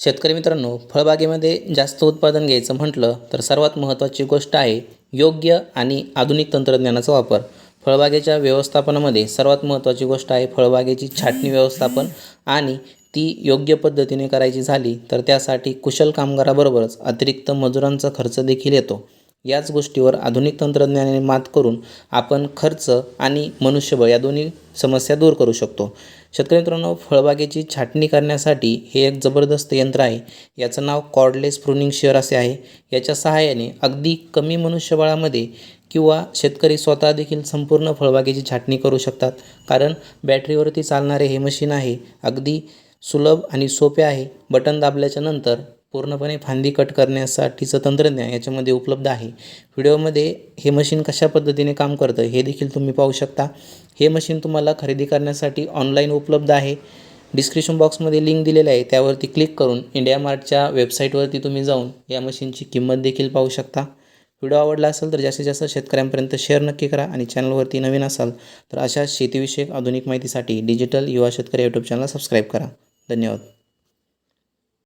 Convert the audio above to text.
शेतकरी मित्रांनो फळबागेमध्ये जास्त उत्पादन घ्यायचं म्हटलं तर सर्वात महत्त्वाची गोष्ट आहे योग्य आणि आधुनिक तंत्रज्ञानाचा वापर. फळबागेच्या व्यवस्थापनामध्ये सर्वात महत्त्वाची गोष्ट आहे फळबागेची छाटणी व्यवस्थापन आणि ती योग्य पद्धतीने करायची झाली तर त्यासाठी कुशल कामगाराबरोबरच अतिरिक्त मजुरांचा खर्च देखील येतो. याच गोष्टीवर आधुनिक तंत्रज्ञानाने मात करून आपण खर्च आणि मनुष्यबळ या दोन्ही समस्या दूर करू शकतो. शेतकरी मित्रांनो फळबागेची छाटणी करण्यासाठी हे एक जबरदस्त यंत्र आहे. याचं नाव कॉर्डलेस प्रुनिंग शेअर असे आहे. याच्या सहाय्याने अगदी कमी मनुष्यबळामध्ये किंवा शेतकरी स्वतः देखील संपूर्ण फळबागेची छाटणी करू शकतात. कारण बॅटरीवरती चालणारे हे मशीन आहे. अगदी सुलभ आणि सोपे आहे. बटन दाबल्याच्या नंतर पूर्णपणे फांदी कट करण्यासाठीचं तंत्रज्ञान याच्यामध्ये उपलब्ध आहे. व्हिडिओमध्ये हे मशीन कशा पद्धतीने काम करतं हे देखील तुम्ही पाहू शकता. हे मशीन तुम्हाला खरेदी करण्यासाठी ऑनलाईन उपलब्ध आहे. डिस्क्रिप्शन बॉक्समध्ये लिंक दिलेलं आहे त्यावरती क्लिक करून इंडिया मार्टच्या वेबसाईटवरती तुम्ही जाऊन या मशीनची किंमत देखील पाहू शकता. व्हिडिओ आवडला असेल तर जास्तीत जास्त शेतकऱ्यांपर्यंत शेअर नक्की करा आणि चॅनलवरती नवीन असाल तर अशा शेतीविषयक आधुनिक माहितीसाठी डिजिटल युवा शेतकरी यूट्यूब चॅनल सबस्क्राईब करा. धन्यवाद.